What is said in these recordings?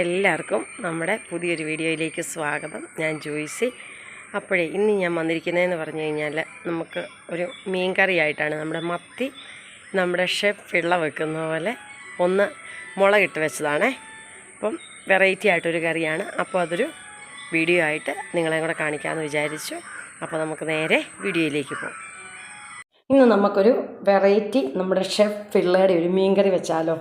എല്ലാവർക്കും നമ്മുടെ പുതിയൊരു വീഡിയോയിലേക്ക് സ്വാഗതം. ഞാൻ ജോയ്സി. അപ്പോഴേ ഇന്ന് ഞാൻ വന്നിരിക്കുന്നതെന്ന് പറഞ്ഞു കഴിഞ്ഞാൽ നമുക്ക് ഒരു മീൻ കറിയായിട്ടാണ് നമ്മുടെ മത്തി നമ്മുടെ ഷെഫ് പിള്ള വെക്കുന്ന പോലെ ഒന്ന് മുളകിട്ട് വെച്ചതാണേ. അപ്പം വെറൈറ്റി ആയിട്ടൊരു കറിയാണ്. അപ്പോൾ അതൊരു വീഡിയോ ആയിട്ട് നിങ്ങളെ കൂടെ കാണിക്കാമെന്ന് വിചാരിച്ചു. അപ്പോൾ നമുക്ക് നേരെ വീഡിയോയിലേക്ക് പോകാം. ഇന്ന് നമുക്കൊരു വെറൈറ്റി നമ്മുടെ ഷെഫ് പിള്ളയുടെ ഒരു മീൻ കറി വെച്ചാലോ?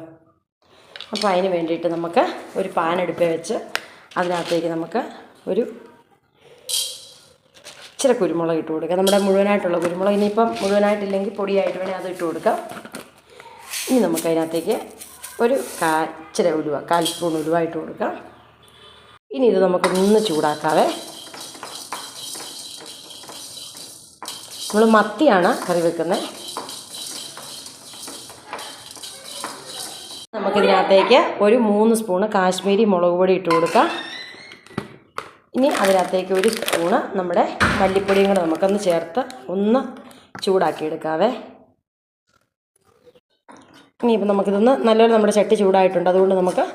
അപ്പോൾ അതിന് വേണ്ടിയിട്ട് നമുക്ക് ഒരു പാൻ എടുപ്പ് വെച്ച് അതിനകത്തേക്ക് നമുക്ക് ഒരു ഇച്ചിരി കുരുമുളക് ഇട്ട് കൊടുക്കുക നമ്മുടെ മുഴുവനായിട്ടുള്ള കുരുമുളക് ഇനിയിപ്പം മുഴുവനായിട്ടില്ലെങ്കിൽ പൊടിയായിട്ട് വേണേൽ അത് ഇട്ട് കൊടുക്കാം. ഇനി നമുക്ക് അതിനകത്തേക്ക് ഒരു കാ ഇച്ചിരി ഉലുവ കാൽ സ്പൂൺ ഉലുവ ഇട്ട് കൊടുക്കാം. ഇനി ഇത് നമുക്ക് ഒന്ന് ചൂടാക്കാവേ. നമ്മൾ മത്തിയാണ് കറി വെക്കുന്നത് നമുക്കിതിനകത്തേക്ക് ഒരു മൂന്ന് സ്പൂണ് കാശ്മീരി മുളക് പൊടി ഇട്ട് കൊടുക്കാം. ഇനി അതിനകത്തേക്ക് ഒരു സ്പൂണ് നമ്മുടെ മല്ലിപ്പൊടിയും കൂടെ നമുക്കൊന്ന് ചേർത്ത് ഒന്ന് ചൂടാക്കി എടുക്കാവേ ഇനിയിപ്പോൾ നമുക്കിതൊന്ന് നല്ലൊരു നമ്മുടെ ചട്ടി ചൂടായിട്ടുണ്ട്. അതുകൊണ്ട് നമുക്ക്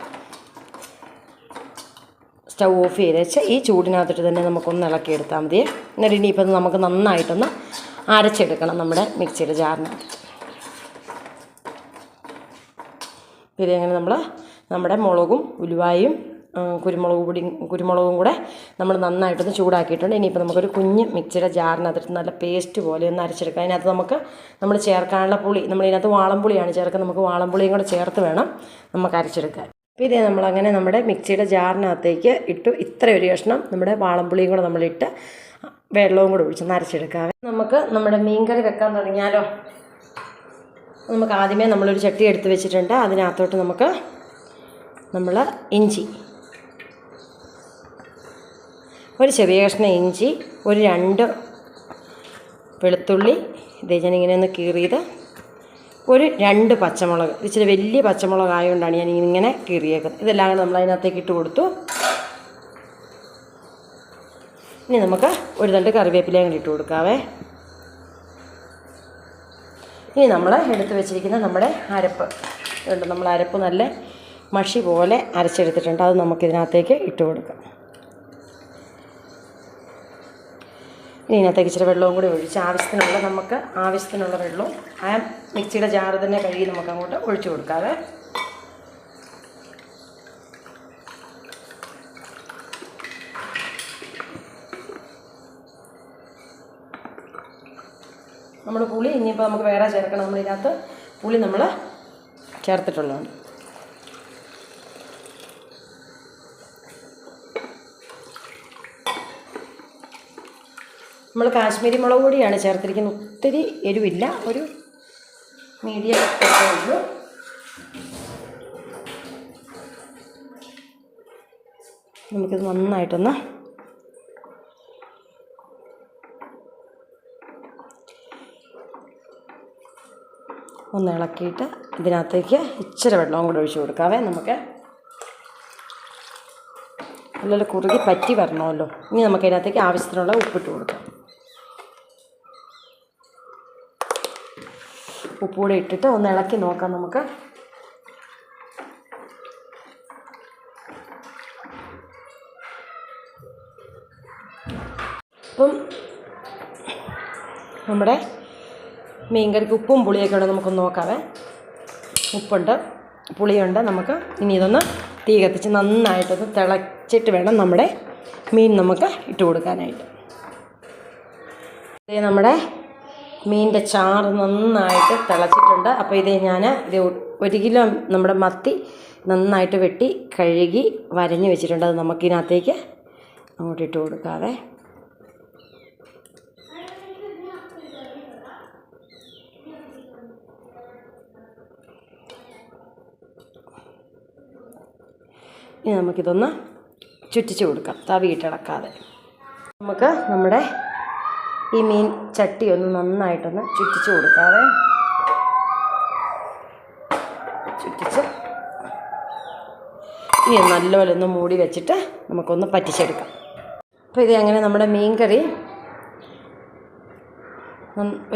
സ്റ്റൗ ഓഫ് ചെയ്ത് വെച്ച് ഈ ചൂടിനകത്തിട്ട് തന്നെ നമുക്കൊന്ന് ഇളക്കിയെടുത്താൽ മതി. എന്നിട്ട് ഇനിയിപ്പോൾ നമുക്ക് നന്നായിട്ടൊന്ന് അരച്ചെടുക്കണം നമ്മുടെ മിക്സിയുടെ ജാറിനകത്ത്. ഇതങ്ങനെ നമ്മൾ നമ്മുടെ മുളകും ഉലുവായും കുരുമുളക് പൊടി കുരുമുളകും കൂടെ നമ്മൾ നന്നായിട്ടൊന്ന് ചൂടാക്കിയിട്ടുണ്ട്. ഇനിയിപ്പോൾ നമുക്കൊരു കുഞ്ഞ് മിക്സിയുടെ ജാറിനകത്തിട്ട് നല്ല പേസ്റ്റ് പോലെ ഒന്ന് അരച്ചെടുക്കാം. അതിനകത്ത് നമുക്ക് നമ്മൾ ചേർക്കാനുള്ള പുളി നമ്മൾ ഇതിനകത്ത് വാളംപുളിയാണ് ചേർക്കുക നമുക്ക് വാളംപുളിയും കൂടെ ചേർത്ത് വേണം നമുക്ക് അരച്ചെടുക്കാൻ. അപ്പോൾ ഇതേ നമ്മളങ്ങനെ നമ്മുടെ മിക്സിയുടെ ജാറിനകത്തേക്ക് ഇട്ടു ഇത്ര ഒരു കഷ്ണം നമ്മുടെ വാളംപുളിയും കൂടെ നമ്മളിട്ട് വെള്ളവും കൂടെ ഒഴിച്ച് അരച്ചെടുക്കാം. നമുക്ക് നമ്മുടെ മീൻകറി വെക്കാൻ തുടങ്ങിയാലോ? നമുക്ക് ആദ്യമേ നമ്മളൊരു ചട്ടി എടുത്ത് വെച്ചിട്ടുണ്ട്. അതിനകത്തോട്ട് നമുക്ക് നമ്മൾ ഇഞ്ചി. ഒരു ചെറിയ കഷ്ണം ഇഞ്ചി ഒരു രണ്ട് വെളുത്തുള്ളി. ഇതേ ഞാനിങ്ങനെ ഒന്ന് കീറിയത്. ഒരു രണ്ട് പച്ചമുളക്. ഇച്ചിരി വലിയ പച്ചമുളക് ആയതുകൊണ്ടാണ് ഞാൻ ഇങ്ങനെ കീറിയേക്കുന്നത്. ഇതെല്ലാം നമ്മൾ അതിനകത്തേക്ക് ഇട്ട് കൊടുത്തു. ഇനി നമുക്ക് ഒരു തണ്ട് കറിവേപ്പിലയും ഇട്ട് കൊടുക്കാവേ. ഇനി നമ്മൾ എടുത്ത് വെച്ചിരിക്കുന്ന നമ്മുടെ അരപ്പ്. ഉണ്ട് നമ്മൾ അരപ്പ് നല്ല മഷി പോലെ അരച്ചെടുത്തിട്ടുണ്ട്. അത് നമുക്കിതിനകത്തേക്ക് ഇട്ട് കൊടുക്കാം. ഇനി ഇതിനകത്തേക്ക് ഇച്ചിരി വെള്ളവും കൂടി ഒഴിച്ച് ആവശ്യത്തിനുള്ള നമുക്ക് ആവശ്യത്തിനുള്ള വെള്ളവും ആ മിക്സിയുടെ ജാറ് തന്നെ കഴുകി നമുക്ക് അങ്ങോട്ട് ഒഴിച്ചു കൊടുക്കാവേ നമ്മൾ പുളി ഇനിയിപ്പോൾ നമുക്ക് വേറെ ചേർക്കണം. നമ്മളിതിനകത്ത് പുളി നമ്മൾ ചേർത്തിട്ടുള്ളതാണ് നമ്മൾ കാശ്മീരി മുളക് പൊടിയാണ് ചേർത്തിരിക്കുന്നത്. ഒത്തിരി എരിവില്ല. ഒരു മീഡിയം ഉള്ളൂ. നമുക്കിത് നന്നായിട്ടൊന്ന് ഒന്ന് ഇളക്കിയിട്ട് ഇതിനകത്തേക്ക് ഇച്ചിരി വെള്ളവും കൂടെ ഒഴിച്ച് കൊടുക്കാവേ നമുക്ക്. നല്ല കുറുകി പറ്റി വരണമല്ലോ. ഇനി നമുക്ക് അതിനകത്തേക്ക് ആവശ്യത്തിനുള്ള ഉപ്പിട്ട് കൊടുക്കാം. ഉപ്പ് കൂടെ ഇട്ടിട്ട് ഒന്ന് ഇളക്കി നോക്കാം നമുക്ക്. അപ്പം നമ്മുടെ മീൻകറിക്ക് ഉപ്പും പുളിയൊക്കെ ഉണ്ട് നമുക്കൊന്ന് നോക്കാവേ. ഉപ്പുണ്ട് പുളിയുണ്ട്. നമുക്ക് ഇനി ഇതൊന്ന് തീ കത്തിച്ച് നന്നായിട്ടൊന്ന് തിളച്ചിട്ട് വേണം നമ്മുടെ മീൻ നമുക്ക് ഇട്ട് കൊടുക്കാനായിട്ട്. ഇത് നമ്മുടെ മീനിന്റെ ചാറ് നന്നായിട്ട് തിളച്ചിട്ടുണ്ട്. അപ്പോൾ ഇത് ഞാൻ ഇത് ഒരു കിലോ നമ്മുടെ മത്തി നന്നായിട്ട് വെട്ടി കഴുകി വരഞ്ഞ് വെച്ചിട്ടുണ്ട്. അത് നമുക്കിതിനകത്തേക്ക് അങ്ങോട്ട് ഇട്ട് കൊടുക്കാവേ. ഇനി നമുക്കിതൊന്ന് ചുറ്റിച്ച് കൊടുക്കാം. തവിയിട്ടിളക്കാതെ നമുക്ക് നമ്മുടെ ഈ മീൻ ചട്ടി ഒന്ന് നന്നായിട്ടൊന്ന് ചുറ്റിച്ച് കൊടുക്കാതെ ചുറ്റിച്ച്. ഇനി നല്ലപോലെ ഒന്ന് മൂടി വെച്ചിട്ട് നമുക്കൊന്ന് പറ്റിച്ചെടുക്കാം. അപ്പോൾ ഇത് അങ്ങനെ നമ്മുടെ മീൻ കറി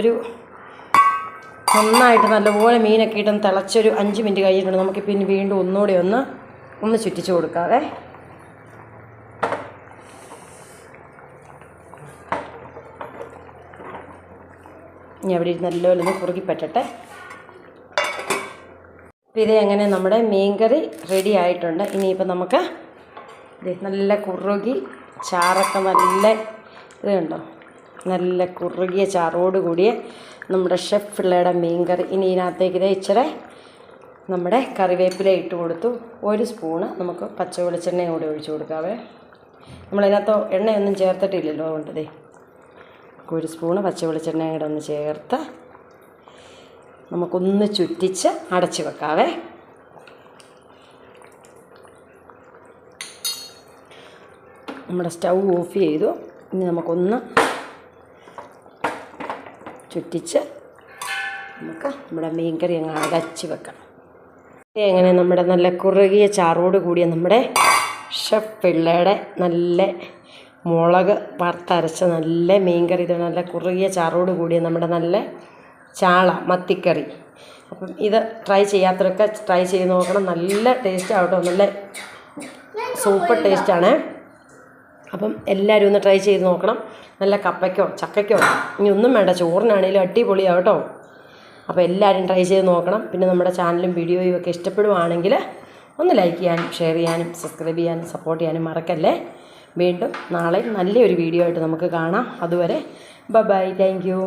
ഒരു നന്നായിട്ട് നല്ലപോലെ മീനൊക്കെ ഇട്ടൊന്ന് തിളച്ചൊരു അഞ്ച് മിനിറ്റ് കഴിഞ്ഞിട്ടുണ്ട്. നമുക്ക് പിന്നെ വീണ്ടും ഒന്നുകൂടി ഒന്ന് ഒന്ന് ചുറ്റിച്ച് കൊടുക്കാവേ. ഇനി അവിടെ നല്ലപോലെ ഒന്ന് കുറുകി പറ്റട്ടെ. അപ്പോൾ ഇത് എങ്ങനെ നമ്മുടെ മീൻകറി റെഡി ആയിട്ടുണ്ട്. ഇനിയിപ്പോൾ നമുക്ക് നല്ല കുറുകി ചാറൊക്കെ നല്ല ഇത് കണ്ടോ? നല്ല കുറുകിയ ചാറോട് കൂടിയ നമ്മുടെ ഷെഫ് പിള്ളയുടെ മീൻകറി ഇനി ഇതിനകത്തേക്ക് ഇത് ഇച്ചിരി നമ്മുടെ കറിവേപ്പില ഇട്ട് കൊടുത്തു. ഒരു സ്പൂണ് നമുക്ക് പച്ച വെളിച്ചെണ്ണയും കൂടി ഒഴിച്ചു കൊടുക്കാവേ. നമ്മളതിനകത്ത് എണ്ണയൊന്നും ചേർത്തിട്ടില്ലല്ലോ അതുകൊണ്ട് ദേ. ഒരു സ്പൂണ് പച്ച വെളിച്ചെണ്ണയും കൂടെ ഒന്ന് ചേർത്ത് നമുക്കൊന്ന് ചുറ്റിച്ച് അടച്ച് വെക്കാവേ. നമ്മുടെ സ്റ്റൗ ഓഫ് ചെയ്തു. ഇനി നമുക്കൊന്ന് ചുറ്റിച്ച് നമുക്ക് നമ്മുടെ മീൻകറി അങ്ങ് അടച്ച് വെക്കാം എങ്ങനെ നമ്മുടെ നല്ല കുറുകിയ ചാറോട് കൂടിയ നമ്മുടെ ഷെഫ് പിള്ളയുടെ നല്ല മുളക് വറുത്തരച്ച നല്ല മീൻകറി നല്ല കുറുകിയ ചാറോട് കൂടിയ നമ്മുടെ നല്ല ചാള മത്തിക്കറി. അപ്പം ഇത് ട്രൈ ചെയ്യാത്തവരൊക്കെ ട്രൈ ചെയ്ത് നോക്കണം. നല്ല ടേസ്റ്റ് ആവട്ടോ. നല്ല സൂപ്പർ ടേസ്റ്റാണ് അപ്പം എല്ലാവരും ഒന്ന് ട്രൈ ചെയ്ത് നോക്കണം. നല്ല കപ്പയ്ക്കോ ചക്കയ്ക്കോ ഇനി ഒന്നും വേണ്ട. ചോറിനാണേലും അടിപൊളിയാവട്ടോ. അപ്പോൾ എല്ലാവരും ട്രൈ ചെയ്ത് നോക്കണം. പിന്നെ നമ്മുടെ ചാനലും വീഡിയോയും ഒക്കെ ഇഷ്ടപ്പെടുവാണെങ്കിൽ ഒന്ന് ലൈക്ക് ചെയ്യാനും ഷെയർ ചെയ്യാനും സബ്സ്ക്രൈബ് ചെയ്യാനും സപ്പോർട്ട് ചെയ്യാനും മറക്കല്ലേ? വീണ്ടും നാളെ നല്ലൊരു വീഡിയോ ആയിട്ട് നമുക്ക് കാണാം. അതുവരെ ബൈ ബൈ താങ്ക് യു